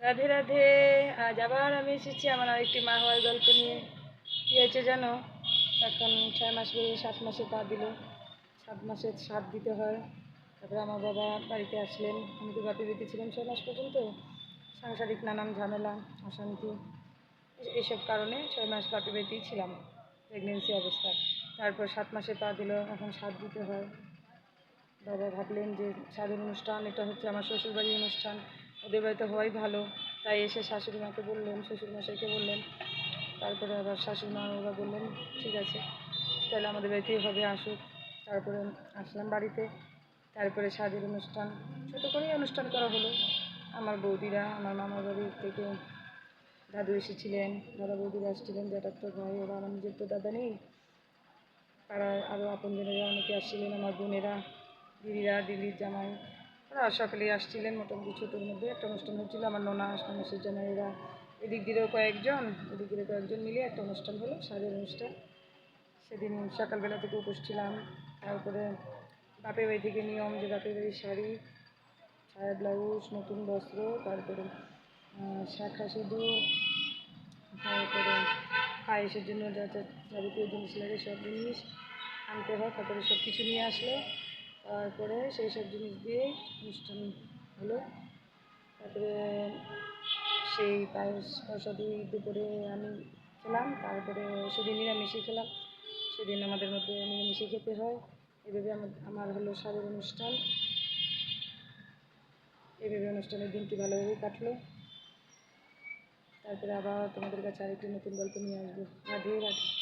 রাধে রাধে। আজ আবার আমি এসেছি আমার আরেকটি মা হওয়ার গল্প নিয়ে। কী হয়েছে জানো? এখন ছয় মাস বেরিয়ে সাত মাসে পা দিল। সাত মাসে সাত দিতে হয়। তারপরে আমার বাবা বাড়িতে আসলেন। আমি তো বাপি বেঁধে ছিলাম ছয় মাস পর্যন্ত। সাংসারিক নানান ঝামেলা, অশান্তি এসব কারণে ছয় মাস বাপি বেঁধেই ছিলাম প্রেগনেন্সি অবস্থায়। তারপর সাত মাসে পা দিল, এখন সাত দিতে হয়। বাবা ভাবলেন যে স্বাধীন অনুষ্ঠান, এটা হচ্ছে আমার শ্বশুরবাড়ির অনুষ্ঠান। ওদের বাড়িতে হওয়াই ভালো। তাই এসে শাশুড়ি মাকে বললেন শ্বশুর মশাইকে বললেন, তারপরে আবার শাশুড়ি মা ওরা বললেন, ঠিক আছে, তাহলে আমাদের বাড়িতেই হবে, আসুক। তারপরে আসলাম বাড়িতে। তারপরে স্বাধীন অনুষ্ঠান ছোটো করেই অনুষ্ঠান করা হলো। আমার বৌদিরা, আমার মামার বাড়ি থেকে দাদু এসেছিলেন, দাদা বৌদিরা আসছিলেন যেটা তো ভাই, ওরা আমার নিজের তো দাদা নেই। পাড়ার আরও আপনজনেরা অনেকে আসছিলেন, আমার বোনেরা, দিদিরা, দিদির জামাই। ওরা সকলেই আসছিলেন মোটামুটি ছোটোর মধ্যে, একটা অনুষ্ঠান হচ্ছিল, আমার নোনা মেসের জামাইরা এদিক দিয়েও কয়েকজন ওদিক দিয়ে কয়েকজন মিলে একটা অনুষ্ঠান হলো সাজের অনুষ্ঠান। সেদিন সকালবেলা থেকে উপোস ছিলাম, তারপরে বাপের বাড়ি থেকে নিয়ম যে বাপের বাড়ির শাড়ি, ছায়া ব্লাউজ, নতুন বস্ত্র, তারপরে শাখা সিঁদুর তারপরে পায়েসের জন্য যা যা যাবতীয় জিনিস লাগে সব জিনিস আনতে হয়, তারপরে সব কিছু নিয়ে আসলো। তারপরে সেই সব জিনিস দিয়ে অনুষ্ঠান হলো। তারপরে সেই পায়েস প্রসাদি দুপুরে আমি খেলাম, তারপরে সেদিন নিরামিষই খেলাম। সেদিন আমাদের মধ্যে নিরামিষই খেতে হয়। এভাবে আমার আমার হলো সারের অনুষ্ঠান। এভাবে অনুষ্ঠানের দিনটি ভালোভাবেই কাটলো। তারপরে আবার তোমাদের কাছে আরেকটি নতুন গল্প নিয়ে আসব। রাধে রাধে।